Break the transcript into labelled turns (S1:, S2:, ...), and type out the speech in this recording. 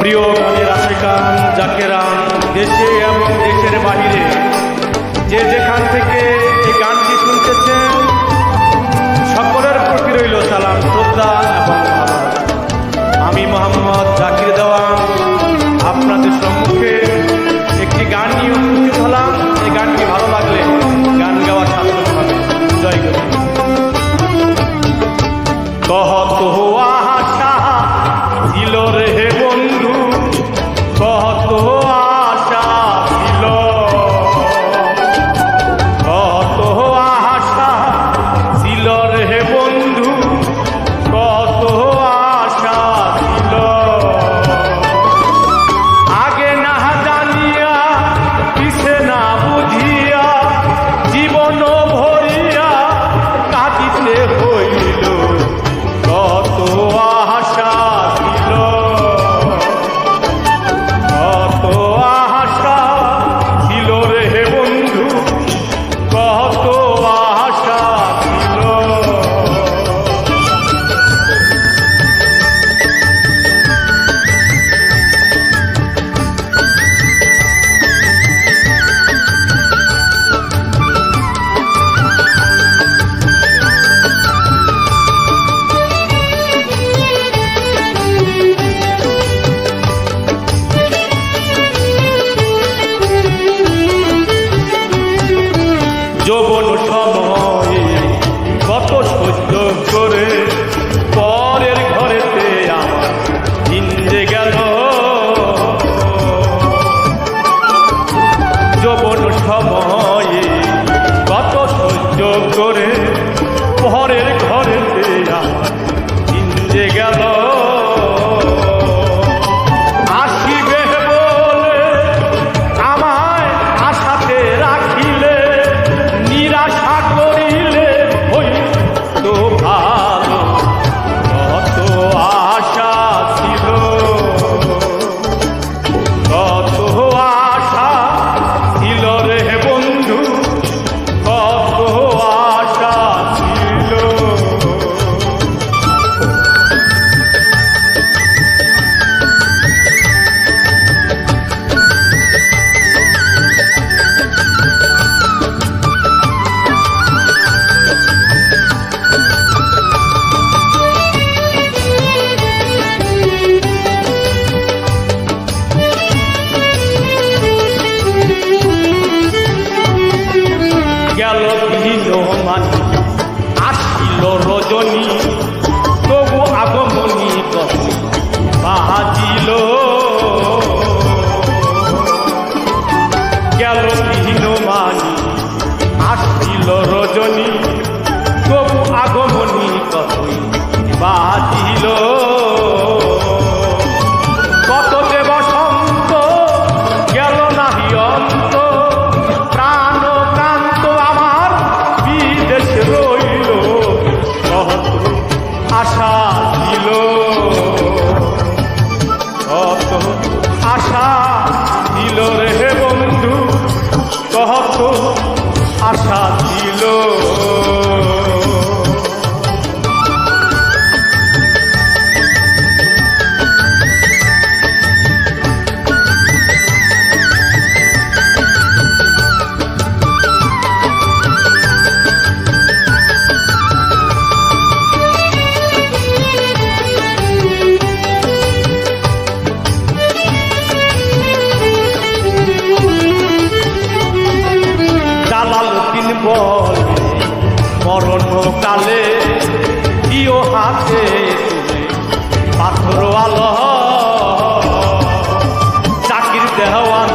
S1: প্রিয় কাজের আশেকান জাকেরান দেশে এবং দেশের বাহিরে যে যেখান থেকে করে রজনী তবু আগমনী দশমী বাজিল। গেল হত আশা দিল বলে মরণকালে দিও হাতে পাথর আলো। চাকির দেওয়ান